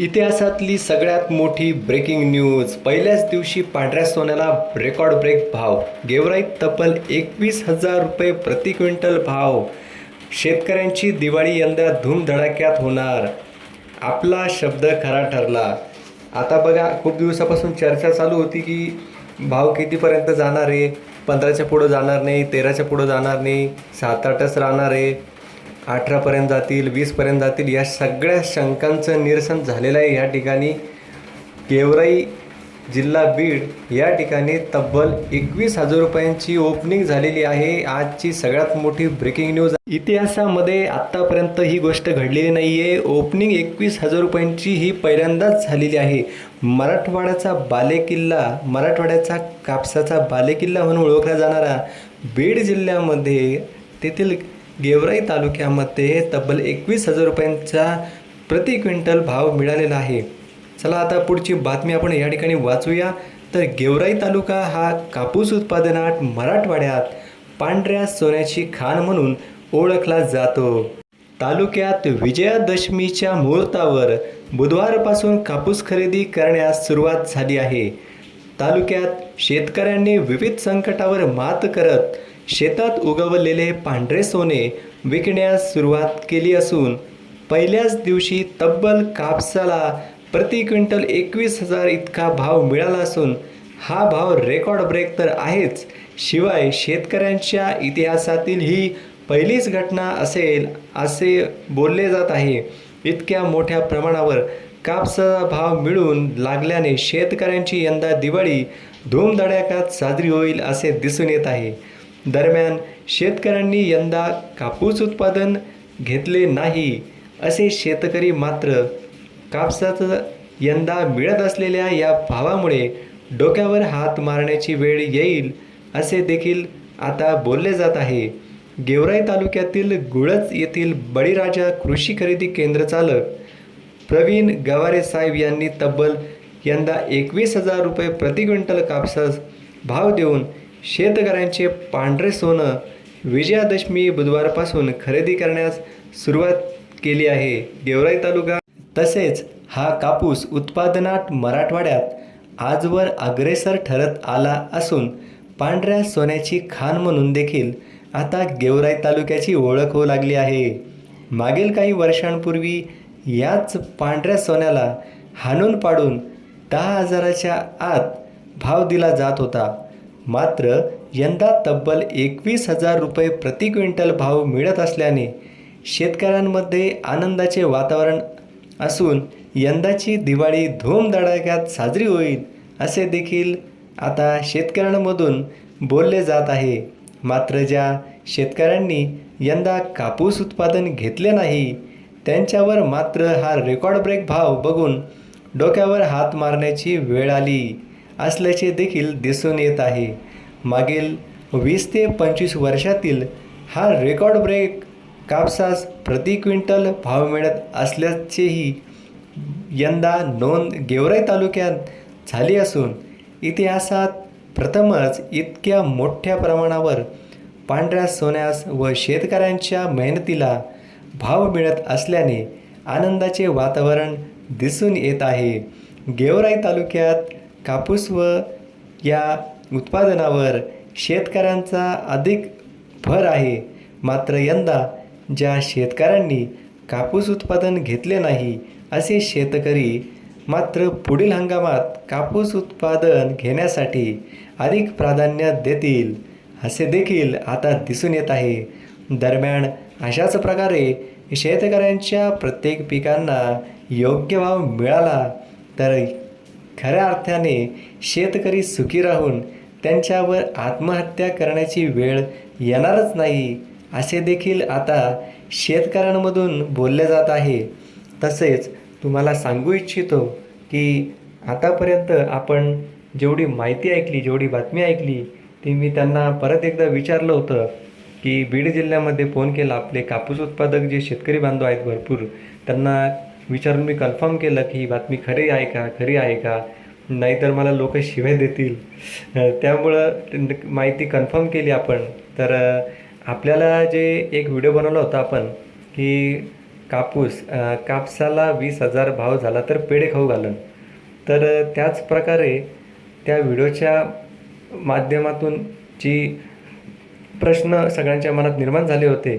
इतिहासातली सगळ्यात मोठी ब्रेकिंग न्यूज पहिल्याच दिवशी पांढऱ्या सोन्याला रेकॉर्ड ब्रेक भाव. गेवराईत तब्बल एकवीस हजार रुपये प्रति क्विंटल भाव. शेतकऱ्यांची दिवाळी यंदा धूमधडाक्यात होणार. आपला शब्द खरा ठरला. आता बघा खूप दिवसापासून चर्चा चालू होती की भाव कितीपर्यंत जाणार आहे? पंधराच्या पुढं जाणार नाही तेराच्या पुढं जाणार नाही सात आठच राहणार आहे. अठरापर्यंत जातील वीसपर्यंत जातील या सगळ्या शंकांचं निरसन झालेलं आहे. या ठिकाणी गेवराई जिल्हा बीड या ठिकाणी तब्बल एकवीस हजार रुपयांची ओपनिंग झालेली आहे. आजची सगळ्यात मोठी ब्रेकिंग न्यूज इतिहासामध्ये आत्तापर्यंत ही गोष्ट घडलेली नाही आहे ओपनिंग एकवीस हजार रुपयांची ही पहिल्यांदाच झालेली आहे. मराठवाड्याचा बालेकिल्ला मराठवाड्याचा कापसाचा बालेकिल्ला म्हणून ओळखला जाणारा बीड जिल्ह्यामध्ये तेथील गेवराई तालुक्यामध्ये तब्बल एकवीस हजार रुपयांचा प्रति क्विंटल भाव मिळालेला आहे. चला आता पुढची बातमी आपण या ठिकाणी वाचूया. तर गेवराई तालुका हा कापूस उत्पादनात मराठवाड्यात पांढऱ्या सोन्याची खाण म्हणून ओळखला जातो. तालुक्यात विजयादशमीच्या मुहूर्तावर बुधवारपासून कापूस खरेदी करण्यास सुरुवात झाली आहे. तालुक्यात शेतकऱ्यांनी विविध संकटावर मात करत शेतात उगवलेले पांढरे सोने विकण्यास सुरुवात केली असून पहिल्याच दिवशी तब्बल कापसाला प्रति क्विंटल एकवीस हजार इतका भाव मिळाला असून हा भाव रेकॉर्ड ब्रेक तर आहेच. शिवाय शेतकऱ्यांच्या इतिहासातील ही पहिलीच घटना असेल असे बोलले जात आहे. इतक्या मोठ्या प्रमाणावर कापसाचा भाव मिळून लागल्याने शेतकऱ्यांची यंदा दिवाळी धूमधडाक्यात साजरी होईल असे दिसून येत आहे. दरम्यान शेतकऱ्यांनी यंदा कापूस उत्पादन घेतले नाही असे शेतकरी मात्र कापसाचं यंदा मिळत असलेल्या या भावामुळे डोक्यावर हात मारण्याची वेळ येईल असे देखील आता बोलले जात आहे. गेवराई तालुक्यातील गुळज येथील बळीराजा कृषी खरेदी केंद्र चालक प्रवीण गवारे साहेब यांनी तब्बल यंदा एकवीस हजार रुपये प्रति क्विंटल कापसास भाव देऊन शेतकऱ्यांचे पांढरे सोनं विजयादशमी बुधवारपासून खरेदी करण्यास सुरुवात केली आहे. गेवराई तालुका तसेच हा कापूस उत्पादनात मराठवाड्यात आजवर अग्रेसर ठरत आला असून पांढऱ्या सोन्याची खाण म्हणून देखील आता गेवराई तालुक्याची ओळख होऊ लागली आहे. मागील काही वर्षांपूर्वी याच पांढऱ्या सोन्याला हाणून पाडून दहा हजाराच्या आत भाव दिला जात होता. मात्र यंदा तब्बल एकवीस हजार रुपये प्रति क्विंटल भाव मिळत असल्याने शेतकऱ्यांमध्ये आनंदाचे वातावरण असून यंदाची दिवाळी धूमधडाक्यात साजरी होईल असे देखील आता शेतकऱ्यांमधून बोलले जात आहे. मात्र ज्या शेतकऱ्यांनी यंदा कापूस उत्पादन घेतले नाही त्यांच्यावर मात्र हा रेकॉर्ड ब्रेक भाव बघून डोक्यावर हात मारण्याची वेळ आली. असल्याचे देखील दिसून येत आहे. मागील वीस ते पंचवीस वर्षातील हा रेकॉर्ड ब्रेक कापसास प्रति क्विंटल भाव मिळत असल्याचेही यंदा नोंद गेवराई तालुक्यात झाली असून इतिहासात प्रथमच इतक्या मोठ्या प्रमाणावर पांढऱ्या सोन्यास व शेतकऱ्यांच्या मेहनतीला भाव मिळत असल्याने आनंदाचे वातावरण दिसून येत आहे. गेवराई तालुक्यात कापूस व या उत्पादनावर शेतकऱ्यांचा अधिक भर आहे. मात्र यंदा ज्या शेतकऱ्यांनी कापूस उत्पादन घेतले नाही असे शेतकरी मात्र पुढील हंगामात कापूस उत्पादन घेण्यासाठी अधिक प्राधान्य देतील असे देखील आता दिसून येत आहे. दरम्यान अशाच प्रकारे शेतकऱ्यांच्या प्रत्येक पिकांना योग्य भाव मिळाला तर खऱ्या अर्थाने शेतकरी सुखी राहून त्यांच्यावर आत्महत्या करण्याची वेळ येणारच नाही असे देखील आता शेतकऱ्यांमधून बोलले जात आहे. तसेच तुम्हाला सांगू इच्छितो की आतापर्यंत आपण जेवढी माहिती ऐकली जेवढी बातमी ऐकली ती मी त्यांना परत एकदा विचारलं होतं की बीड जिल्ह्यामध्ये फोन केला आपले कापूस उत्पादक जे शेतकरी बांधव आहेत भरपूर त्यांना विचारून मी कन्फर्म केलं की ही बातमी खरी आहे का? खरी आहे का? नाहीतर मला लोक शिवाय देतील. त्यामुळं माहिती कन्फर्म केली आपण. तर आपल्याला जे एक व्हिडिओ बनवला होता आपण की कापूस कापसाला वीस हजार भाव झाला तर पेढे खाऊ घालून. तर त्याच प्रकारे त्या व्हिडिओच्या माध्यमातून जी प्रश्न सगळ्यांच्या मनात निर्माण झाले होते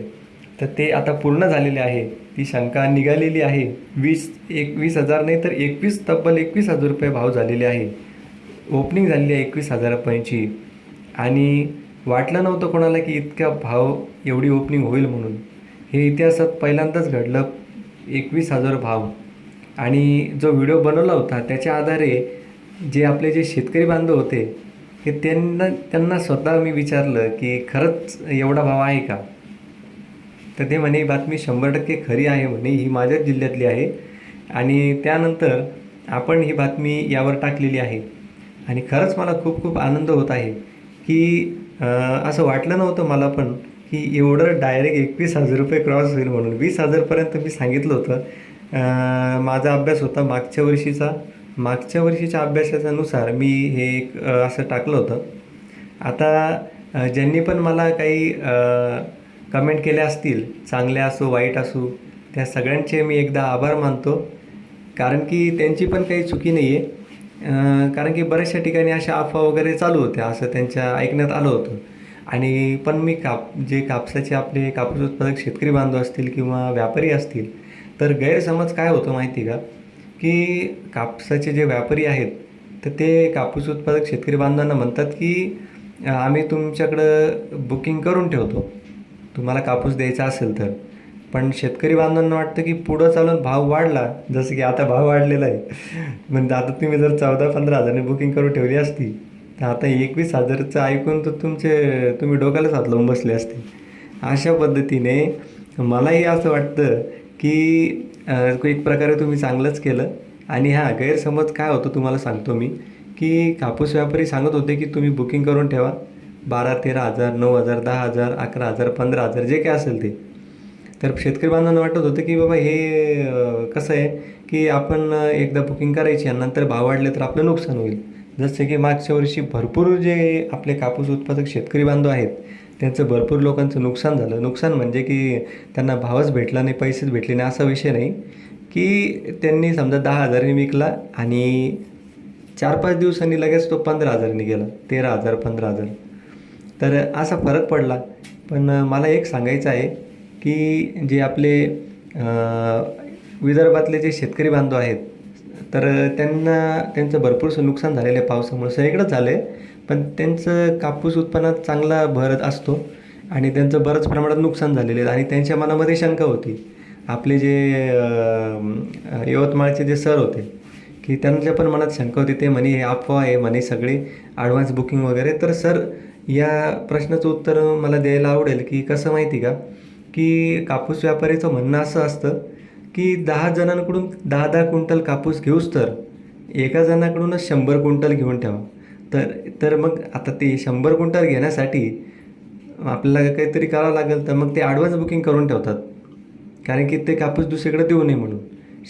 तर ते आता पूर्ण झालेले आहे. ती शंका निघालेली आहे. वीस एकवीस हजार नाही तर एकवीस तब्बल एकवीस हजार रुपये भाव झालेले आहे. ओपनिंग झालेली आहे एकवीस हजारापर्यंतची. आणि वाटलं नव्हतं कोणाला की इतका भाव एवढी ओपनिंग होईल म्हणून. हे इतिहासात पहिल्यांदाच घडलं एकवीस हजार भाव. आणि जो व्हिडिओ बनवला होता त्याच्या आधारे जे आपले जे शेतकरी बांधव होते हे त्यांना त्यांना स्वतः मी विचारलं की खरंच एवढा भाव आहे का? तर ते म्हणे ही बातमी शंभर टक्के खरी आहे म्हणे ही माझ्याच जिल्ह्यातली आहे. आणि त्यानंतर आपण ही बातमी यावर टाकलेली आहे. आणि खरंच मला खूप खूप आनंद होत आहे की असं वाटलं नव्हतं मला पण की एवढं डायरेक्ट एकवीस हजार रुपये क्रॉस होईल म्हणून. वीस हजारपर्यंत मी सांगितलं होतं. माझा अभ्यास होता मागच्या वर्षीचा. मागच्या वर्षीच्या अभ्यासाच्यानुसार मी हे एक असं टाकलं होतं. आता ज्यांनी पण मला काही कमेंट केल्या असतील चांगल्या असो वाईट असो त्या सगळ्यांचे मी एकदा आभार मानतो. कारण की त्यांची पण काही चुकी नाही आहे कारण की बऱ्याचशा ठिकाणी अशा अफवा वगैरे चालू होत्या असं त्यांच्या ऐकण्यात आलं होतं. आणि पण मी काप जे कापसाचे आपले कापूस उत्पादक शेतकरी बांधव असतील किंवा व्यापारी असतील तर गैरसमज काय होतं माहिती का? की कापसाचे जे व्यापारी आहेत तर ते कापूस उत्पादक शेतकरी बांधवांना म्हणतात की आम्ही तुमच्याकडं बुकिंग करून ठेवतो. तुम्हाला कापूस द्यायचा असेल तर. पण शेतकरी बांधवांना वाटतं की पुढं चालून भाव वाढला जसं की आता भाव वाढलेला आहे. म्हणजे आता तुम्ही जर चौदा पंधरा हजाराने बुकिंग करून ठेवली असती तर आता एकवीस हजारचं ऐकून तर तुमचे तुम्ही डोक्यालाच हात लावून बसले असते. अशा पद्धतीने मलाही असं वाटतं की एक प्रकारे तुम्ही चांगलंच केलं. आणि हा गैरसमज काय होतं तुम्हाला सांगतो मी की कापूस व्यापारी सांगत होते की तुम्ही बुकिंग करून ठेवा. बारा तेरा हजार नऊ हजार दहा हजार अकरा हजार पंधरा हजार जे काय असेल ते. तर शेतकरी बांधवांना वाटत होतं की बाबा हे कसं आहे की आपण एकदा बुकिंग करायची आणि नंतर भाव वाढले तर आपलं नुकसान होईल. जसं की मागच्या वर्षी भरपूर जे आपले कापूस उत्पादक शेतकरी बांधव आहेत त्यांचं भरपूर लोकांचं नुकसान झालं. नुकसान म्हणजे की त्यांना भावच भेटला नाही पैसेच भेटले नाही असा विषय नाही. की त्यांनी समजा दहा हजारांनी विकला आणि चार पाच दिवसांनी लगेच तो पंधरा हजारांनी गेला तेरा हजार पंधरा हजार. तर असा फरक पडला. पण मला एक सांगायचं आहे की जे आपले विदर्भातले जे शेतकरी बांधव आहेत तर त्यांना त्यांचं भरपूरसं नुकसान झालेलं आहे पावसामुळे. सगळीकडंच झालं आहे पण त्यांचं कापूस उत्पन्नात चांगला भरत असतो आणि त्यांचं बरंच प्रमाणात नुकसान झालेलं आहे आणि त्यांच्या मनामध्ये शंका होती. आपले जे यवतमाळचे जे सर होते की त्यांच्या पण मनात शंका होती. ते म्हणे हे अफवा आहे म्हणे सगळे ॲडव्हान्स बुकिंग वगैरे. तर सर या प्रश्नाचं उत्तर मला द्यायला आवडेल की कसं माहिती का? की कापूस व्यापारीचं म्हणणं असं असतं की दहा जणांकडून दहा दहा क्विंटल कापूस घेऊच तर एका जणाकडूनच शंभर क्विंटल घेऊन ठेवा. तर तर मग आता ते शंभर क्विंटल घेण्यासाठी आपल्याला काहीतरी करावं लागेल तर मग ते ॲडव्हान्स बुकिंग करून ठेवतात. कारण की ते कापूस दुसरीकडे देऊ नये म्हणून.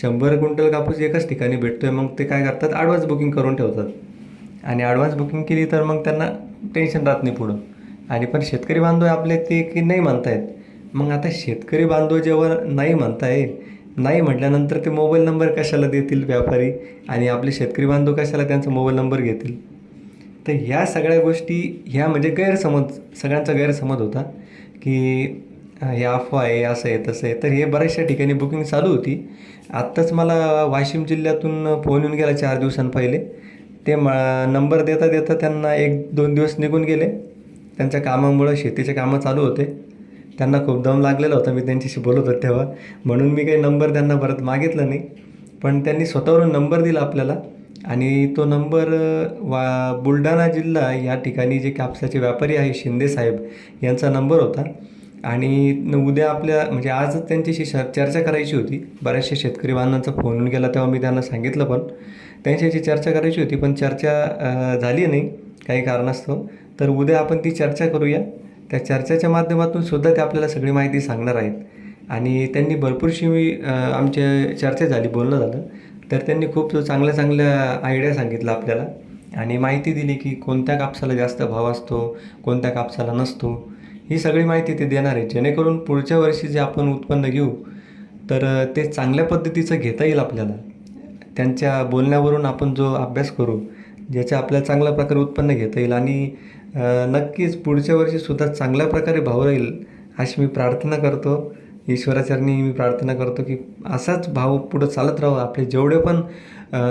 शंभर क्विंटल कापूस एकाच ठिकाणी भेटतो आहे मग ते काय करतात? ॲडव्हान्स बुकिंग करून ठेवतात. आणि ॲडव्हान्स बुकिंग केली तर मग त्यांना टेन्शन राहत नाही पुढं. आणि पण शेतकरी बांधव आपले ते की नाही म्हणतायत. मग आता शेतकरी बांधव जेव्हा नाही म्हणताय नाही म्हटल्यानंतर ते मोबाईल नंबर कशाला देतील व्यापारी? आणि आपले शेतकरी बांधव कशाला त्यांचा मोबाईल नंबर घेतील? तर ह्या सगळ्या गोष्टी ह्या म्हणजे गैरसमज सगळ्यांचा गैरसमज होता की हे अफवा आहे असं आहे तसं आहे. तर हे बऱ्याचशा ठिकाणी बुकिंग चालू होती. आत्ताच मला वाशिम जिल्ह्यातून फोन येऊन गेला चार दिवसांपहिले. ते म नंबर देता देता त्यांना एक दोन दिवस निघून गेले. त्यांच्या कामामुळं शेतीचे कामं चालू होते. त्यांना खूप दम लागलेला होता मी त्यांच्याशी बोलत होतो तेव्हा. म्हणून मी काही नंबर त्यांना परत मागितला नाही. पण त्यांनी स्वतःवरून नंबर दिला आपल्याला. आणि तो नंबर वा बुलढाणा जिल्हा या ठिकाणी जे कापसाचे व्यापारी आहे शिंदे साहेब यांचा नंबर होता. आणि उद्या आपल्या म्हणजे आजच त्यांच्याशी चर्चा करायची होती. बऱ्याचशा शेतकरी बांधवांचा फोन गेला तेव्हा मी त्यांना सांगितलं पण. त्यांच्याशी चर्चा करायची होती पण चर्चा झाली नाही काही कारणास्तव. तर उद्या आपण ती चर्चा करूया. त्या चर्चेच्या माध्यमातून सुद्धा ते आपल्याला सगळी माहिती सांगणार आहेत. आणि त्यांनी भरपूरशी मी आमच्या चर्चा झाली बोलणं झालं. तर त्यांनी खूप चांगल्या चांगल्या आयडिया सांगितलं आपल्याला. आणि माहिती दिली की कोणत्या कापसाला जास्त भाव असतो कोणत्या कापसाला नसतो. ही सगळी माहिती ते देणार आहे जेणेकरून पुढच्या वर्षी जे आपण उत्पन्न घेऊ तर ते चांगल्या पद्धतीचं घेता येईल आपल्याला. त्यांच्या बोलण्यावरून आपण जो अभ्यास करू ज्याच्या आपल्याला चांगल्या प्रकारे उत्पन्न घेता येईल आणि नक्कीच पुढच्या वर्षीसुद्धा चांगल्या प्रकारे भाव राहील अशी मी प्रार्थना करतो. ईश्वराचरणी मी प्रार्थना करतो की असाच भाव पुढं चालत राहावं. आपले जेवढे पण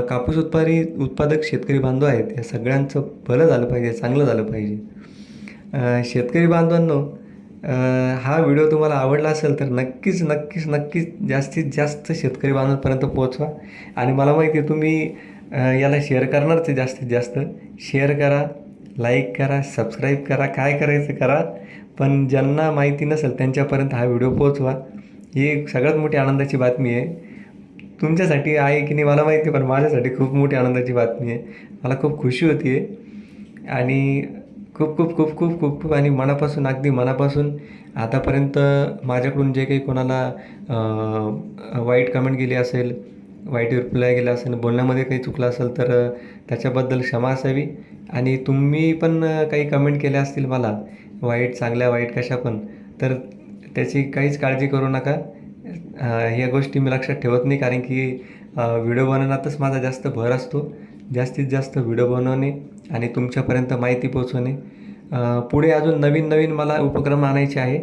कापूस उत्पादी उत्पादक शेतकरी बांधव आहेत या सगळ्यांचं भलं झालं पाहिजे चांगलं झालं पाहिजे. शेतकरी बांधवांनो हा व्हिडिओ तुम्हाला आवडला असेल तर नक्कीच नक्कीच नक्कीच जास्तीत जास्त शेतकरी बांधवांपर्यंत पोहोचवा. आणि मला माहिती आहे तुम्ही याला शेअर करणारच आहे जास्तीत जास्त. शेअर करा लाईक करा सबस्क्राईब करा काय करायचं करा. पण ज्यांना माहिती नसेल त्यांच्यापर्यंत हा व्हिडिओ पोहोचवा. ही एक सगळ्यात मोठी आनंदाची बातमी आहे. तुमच्यासाठी आहे की नाही मला माहिती आहे पण माझ्यासाठी खूप मोठी आनंदाची बातमी आहे. मला खूप खुशी होती आहे आणि खूप खूप खूप खूप खूप खूप आणि मनापासून अगदी मनापासून. आतापर्यंत माझ्याकडून जे काही कोणाला वाईट कमेंट केली असेल वाईट रिप्लाय केला असेल बोलण्यामध्ये काही चुकलं असेल तर त्याच्याबद्दल क्षमा असावी. आणि तुम्ही पण काही कमेंट केल्या असतील मला वाईट चांगल्या वाईट कशा पण तर त्याची काहीच काळजी करू नका. ह्या गोष्टी मी लक्षात ठेवत नाही कारण की व्हिडिओ बनवण्यातच माझा जास्त भर असतो. जास्तीत जास्त व्हिडिओ बनवणे आणि तुमच्यापर्यंत माहिती पोचवणे पुढे अजून नवीन नवीन मला उपक्रम आणायचे आहे.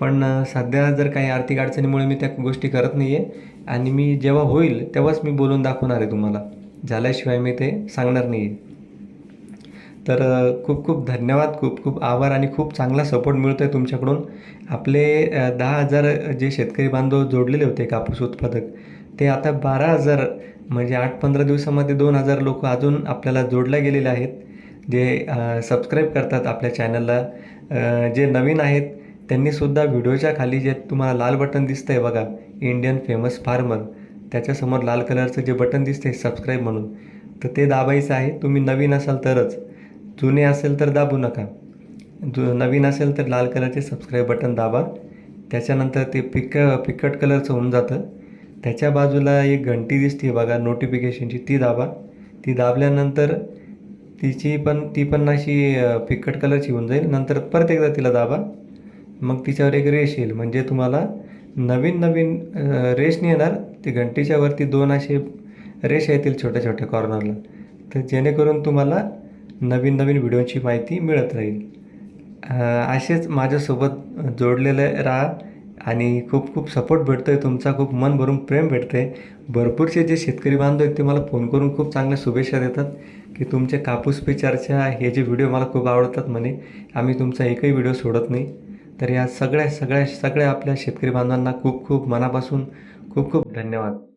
पण सध्या जर काही आर्थिक अडचणीमुळे मी त्या गोष्टी करत नाही आहे आणि मी जेव्हा होईल तेव्हाच मी बोलून दाखवणार आहे तुम्हाला. झाल्याशिवाय मी ते सांगणार नाही आहे तर खूप खूप धन्यवाद खूप खूप आभार आणि खूप चांगला सपोर्ट मिळतो आहे तुमच्याकडून. आपले दहा हजार जे शेतकरी बांधव जोडलेले होते कापूस उत्पादक ते आता बारा हजार म्हणजे आठ पंधरा दिवसामध्ये दोन हजार लोक अजून आपल्याला जोडल्या गेलेले आहेत. जे सबस्क्राईब करतात आपल्या चॅनलला जे नवीन आहेत त्यांनीसुद्धा व्हिडिओच्या खाली जे तुम्हाला लाल बटन दिसतं आहे बघा इंडियन फेमस फार्मर त्याच्यासमोर लाल कलरचं जे बटन दिसते सबस्क्राईब म्हणून. तर ते दाबायचं आहे. तुम्ही नवीन असाल तरच. जुने असेल तर दाबू नका. जु नवीन असेल तर लाल कलरचे सबस्क्राईब बटन दाबा. त्याच्यानंतर ते पिक पिकट कलरचं होऊन जातं. त्याच्या बाजूला एक घंटी दिसते बघा नोटिफिकेशनची ती दाबा. ती दाबल्यानंतर तिची पण ती पण अशी फिकट कलरची होऊन जाईल. नंतर परत एकदा तिला दाबा. मग तिच्यावर एक रेश येईल. म्हणजे तुम्हाला नवीन नवीन रेश नाही येणार. ती घंटीच्या वरती दोन असे रेष येतील छोट्या छोट्या कॉर्नरला तर जेणेकरून तुम्हाला नवीन नवीन व्हिडिओची माहिती मिळत राहील. असेच माझ्यासोबत जोडलेले राहा. आणि खूप खूप सपोर्ट भेटतो आहे तुमचा खूप मन भरून प्रेम भेटते आहे भरपूरसे जे शेतकरी बांधव आहेत ते मला फोन करून खूप चांगल्या शुभेच्छा देतात की तुमचे कापूस पे चर्चा हे जे व्हिडिओ मला खूप आवडतात म्हणे आम्ही तुमचा एकही व्हिडिओ सोडत नाही. तर या सगळ्या सगळ्या सगळ्या आपल्या शेतकरी बांधवांना खूप खूप मनापासून खूप खूप धन्यवाद.